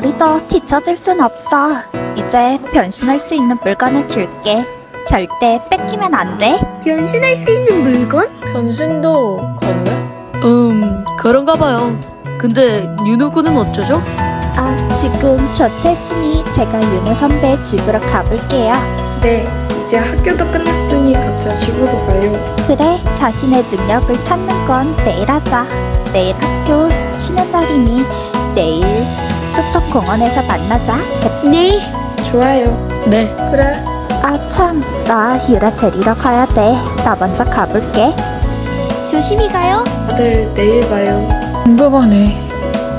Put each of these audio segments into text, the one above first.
우리도 뒤처질 순 없어. 이제 변신할 수 있는 물건을 줄게. 절대 뺏기면 안 돼. 변신할 수 있는 물건? 변신도 가능해? 음, 그런가 봐요. 근데 윤호군은 어쩌죠? 아, 지금 조퇴했으니 제가 윤호 선배 집으로 가볼게요. 네, 이제 학교도 끝났으니 각자 집으로 가요. 그래, 자신의 능력을 찾는 건 내일 하자. 내일 학교 쉬는 날이니 내일 숲속 공원에서 만나자. 네. 좋아요. 네. 그래. 아, 참, 나 유라 데리러 가야 돼. 나 먼저 가볼게. 조심히 가요. 다들 내일 봐요. 궁금하네.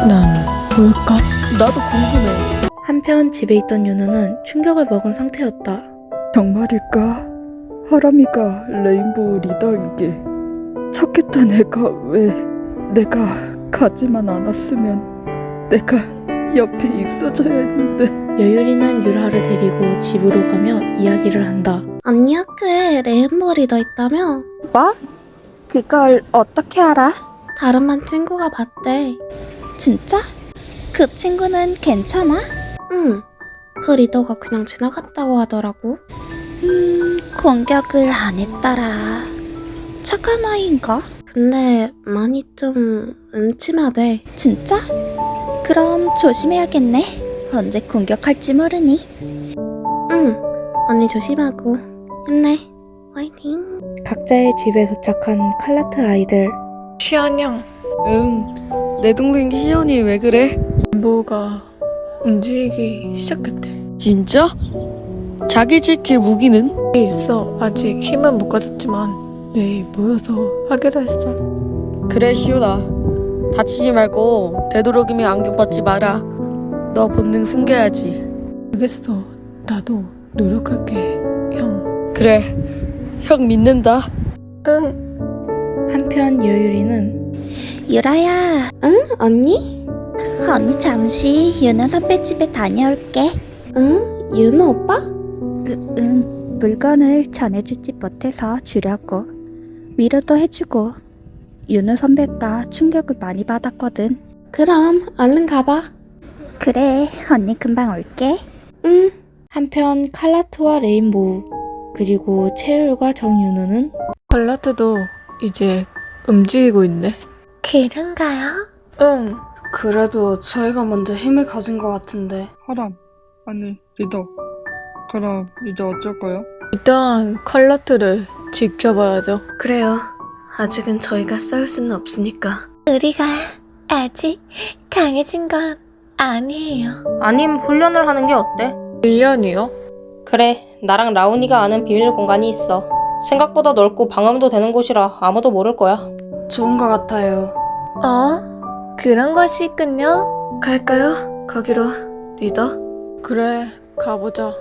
난 뭘까? 나도 궁금해. 한편 집에 있던 윤우는 충격을 먹은 상태였다. 정말일까? 하람이가 레인보우 리더인 게 찾겠던 애가 왜 내가 가지만 않았으면 내가 옆에 있어줘야 했는데 여유리는 유라를 데리고 집으로 가며 이야기를 한다. 언니 학교에 레인보우 리더 있다며? 뭐? 그걸 어떻게 알아? 다른 반 친구가 봤대. 진짜? 그 친구는 괜찮아? 응. 그 리더가 그냥 지나갔다고 하더라고. 음, 공격을 안 했더라. 착한 아이인가? 근데 많이 좀 음침하대. 진짜? 그럼 조심해야겠네. 언제 공격할지 모르니. 응. 언니 조심하고 힘내. 화이팅. 각자의 집에 도착한 칼라트 아이들. 시안양. 응. 내 동생 시연이 왜 그래? 레인보우가 움직이기 시작했대. 진짜? 자기 지킬 무기는? 있어. 아직 힘은 못 가졌지만 내일 모여서 하기로 했어. 그래, 시연아. 다치지 말고 되도록이면 안경 벗지 마라. 너 본능 숨겨야지. 알겠어. 나도 노력할게, 형. 그래. 형 믿는다. 응. 한편 여유리는 유라야, 언니? 언니 잠시 윤호 선배 집에 다녀올게. 응? 윤호 오빠? 으, 응, 물건을 전해주지 못해서 주려고. 위로도 해주고. 윤호 선배가 충격을 많이 받았거든. 그럼 얼른 가봐. 그래, 언니 금방 올게. 응. 한편 칼라트와 레인보우 그리고 채율과 정윤우는 칼라트도 이제 움직이고 있네. 그런가요? 응. 그래도 저희가 먼저 힘을 가진 것 같은데. 하람 아니 리더 그럼 이제 어쩔 거요? 일단 칼라트를 지켜봐야죠. 그래요. 아직은 저희가 싸울 수는 없으니까. 우리가 아직 강해진 건 아니에요. 아님 훈련을 하는 게 어때? 1년이요? 그래, 나랑 라온이가 아는 비밀 공간이 있어. 생각보다 넓고 방음도 되는 곳이라 아무도 모를 거야. 좋은 것 같아요. 어? 그런 것이 있군요. 갈까요? 거기로 리더? 그래, 가보자.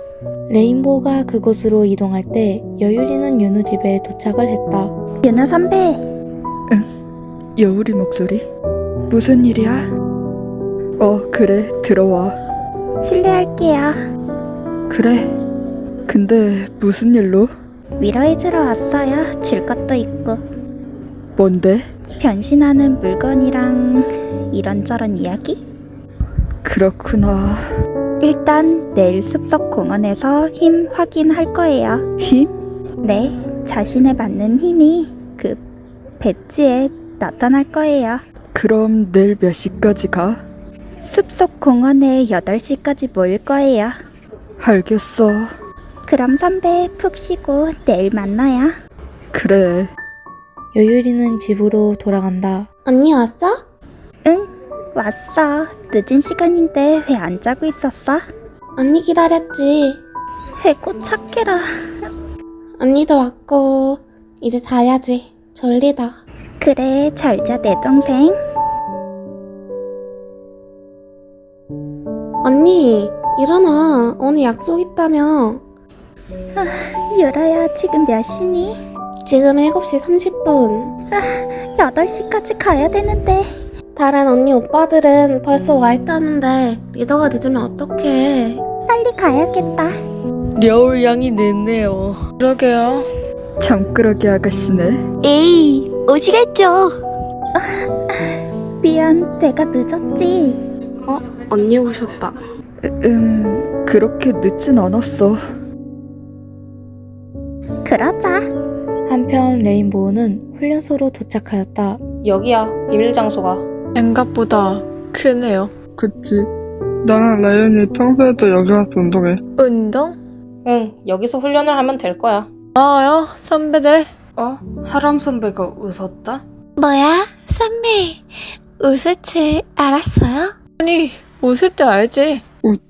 레인보우가 그곳으로 이동할 때 여유리는 윤우 집에 도착을 했다. 윤호 선배, 여울이 목소리? 무슨 일이야? 어 그래 들어와 실례할게요. 그래 근데 무슨 일로? 위로해주러 왔어요. 줄 것도 있고. 뭔데? 변신하는 물건이랑 이런저런 이야기? 그렇구나 일단 내일 숲속 공원에서 힘 확인할 거예요. 힘? 네, 자신에 맞는 힘이 그 배지에 나타날 거예요. 그럼 내일 몇 시까지 가? 숲속 공원에 8시까지 모일 거예요. 알겠어 그럼 선배 푹 쉬고 내일 만나요. 그래 여유리는 집으로 돌아간다. 언니 왔어? 응, 왔어. 늦은 시간인데 왜 안 자고 있었어? 언니 기다렸지. 해고 착해라. 언니도 왔고 이제 자야지. 졸리다. 그래, 잘 자 내 동생. 언니 일어나. 오늘 약속 있다며. 유라야, 지금 몇 시니? 지금 7시 30분. 8시까지 가야 되는데. 다른 언니 오빠들은 벌써 와 있다는데 리더가 늦으면 어떡해. 빨리 가야겠다. 여울 양이 늦네요. 그러게요. 잠꾸러기 아가씨네 에이 오시겠죠. 미안, 내가 늦었지. 언니 오셨다. 음, 그렇게 늦진 않았어. 그러자. 한편 레인보우는 훈련소로 도착하였다. 여기야, 비밀 장소가. 생각보다 크네요. 그치. 나랑 라연이 평소에도 여기 와서 운동해. 운동? 응, 여기서 훈련을 하면 될 거야. 아요, 선배들. 어? 하람 선배가 웃었다? 뭐야? 선배, 웃을 줄 알았어요? 아니, 웃을 줄 알지?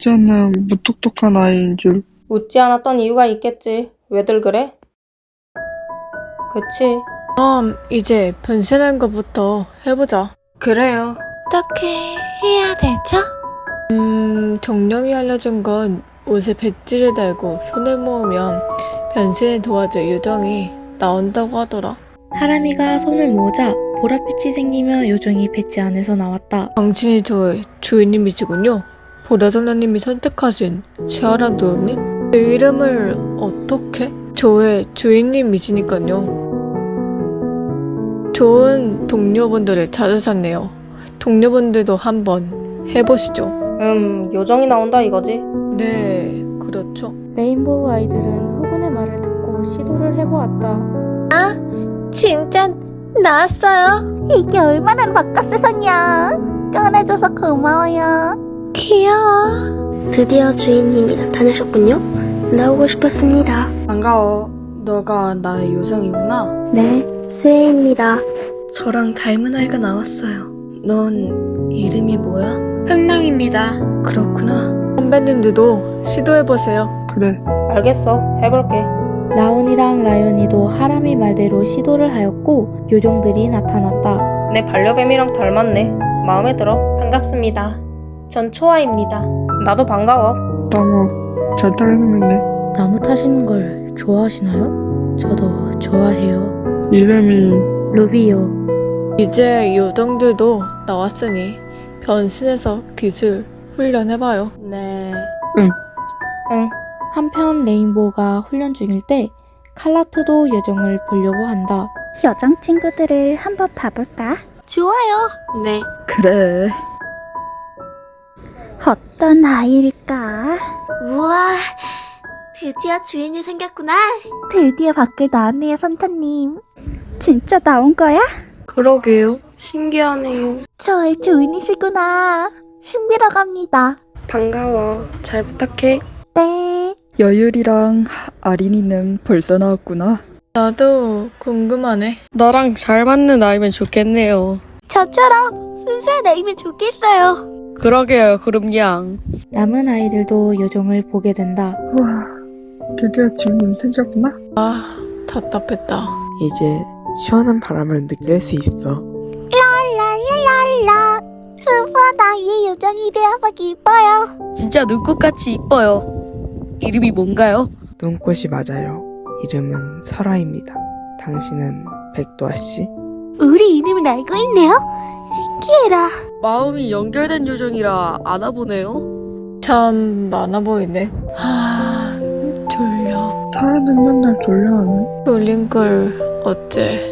않는 무뚝뚝한 아이인 줄. 웃지 않았던 이유가 있겠지. 왜들 그래? 그치. 그럼 이제 변신한 것부터 해보자. 그래요. 어떻게 해야 되죠? 음, 정령이 알려준 건 옷에 배지를 달고 손을 모으면 변신을 도와줄 요정이 나온다고 하더라. 하람이가 손을 모으자 보랏빛이 생기며 요정이 배지 안에서 나왔다. 당신이 저의 주인님이시군요. 보라정라님이 선택하신 치아라 도우님? 내 이름을 어떻게? 저의 주인님이시니까요. 좋은 동료분들을 찾으셨네요. 동료분들도 한번 해보시죠. 음, 요정이 나온다 이거지. 네, 그렇죠. 레인보우 아이들은 흑운의 말을 듣고 시도를 해보았다. 진짜 나왔어요. 이게 얼마나 바깥 세상이야. 꺼내줘서 고마워요. 귀여워. 드디어 주인님이 나타나셨군요. 나오고 싶었습니다. 반가워. 너가 나의 요정이구나. 네, 수혜입니다. 저랑 닮은 아이가 나왔어요. 넌 이름이 뭐야? 흥랑입니다. 그렇구나. 선배님들도 시도해보세요. 그래. 알겠어. 해볼게. 라온이랑 라연이도 하람이 말대로 시도를 하였고 요정들이 나타났다. 내 반려뱀이랑 닮았네. 마음에 들어. 반갑습니다. 전 초아입니다. 나도 반가워. 나무 잘 생겼네. 나무 타시는 걸 좋아하시나요? 저도 좋아해요. 이름이 루비요. 이제 요정들도 나왔으니 변신해서 기술 훈련 해봐요. 네. 응. 한편 레인보우가 훈련 중일 때 칼라트도 요정을 보려고 한다. 여정 친구들을 한번 봐볼까? 좋아요. 네. 그래. 어떤 아이일까? 우와, 드디어 주인이 생겼구나. 드디어 밖에 나왔네요, 선타님. 진짜 나온 거야? 그러게요. 신기하네요. 저의 주인이시구나. 신비라고 합니다. 반가워. 잘 부탁해. 네. 여율이랑 아린이는 벌써 나왔구나. 나도 궁금하네. 나랑 잘 맞는 아이면 좋겠네요. 저처럼 순수한 아이면 좋겠어요. 그러게요, 그럼 양. 남은 아이들도 요정을 보게 된다. 우와. 드디어 주인님 생겼구나. 아, 답답했다. 이제 시원한 바람을 느낄 수 있어. 순수한 아이의 요정이 되어서 기뻐요. 진짜 눈꽃같이 이뻐요. 이름이 뭔가요? 눈꽃이 맞아요. 이름은 설아입니다. 당신은 백도아 씨? 우리 이름을 알고 있네요. 신기해라. 마음이 연결된 요정이라 아나 보네요. 참 많아 보이네. 아, 졸려. 사연은 맨날 졸려하네. 졸린 걸 어째.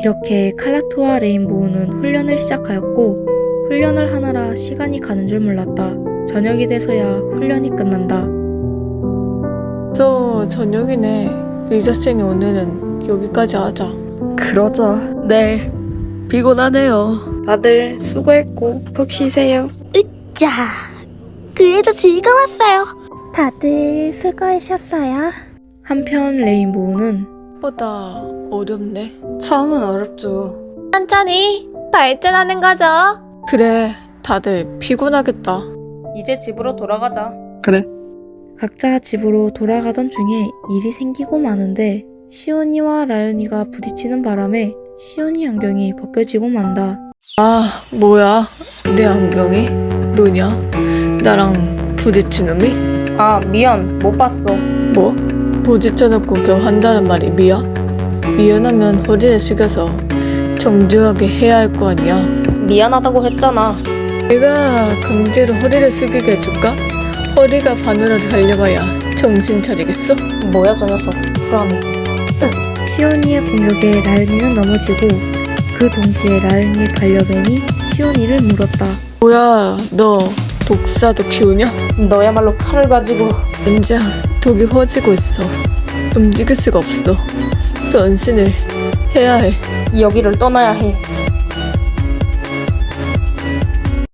이렇게 칼라트와 레인보우는 훈련을 시작하였고 훈련을 하느라 시간이 가는 줄 몰랐다. 저녁이 돼서야 훈련이 끝난다. 또 저녁이네. 리저쌤이 오늘은 여기까지 하자. 그러자. 네, 피곤하네요. 다들 수고했고 푹 쉬세요. 자, 그래도 즐거웠어요. 다들 수고하셨어요. 한편 레인보우는 보다 어렵네. 처음은 어렵죠. 천천히 발전하는 거죠. 그래, 다들 피곤하겠다. 이제 집으로 돌아가자. 그래. 각자 집으로 돌아가던 중에 일이 생기고 마는데 시온이와 라연이가 부딪히는 바람에 시온이 안경이 벗겨지고 만다. 아, 뭐야. 내 안경이? 너냐? 나랑 부딪힌 놈이? 아, 미안. 못 봤어. 뭐? 부딪혀놓고 겨한다는 말이 미야? 미안하면 허리를 숙여서 정중하게 해야 할 거 아니야. 미안하다고 했잖아. 내가 강제로 허리를 숙이게 해줄까? 허리가 반으로 달려봐야 정신 차리겠어? 뭐야 저 녀석. 불안해. 시온이의 공격에 라윤이는 넘어지고 그 동시에 라윤이 반려견이 시온이를 물었다. 뭐야 너 독사도 키우냐? 너야말로 칼을 가지고. 왠지 독이 퍼지고 있어. 움직일 수가 없어. 그 연신을 해야 해. 여기를 떠나야 해.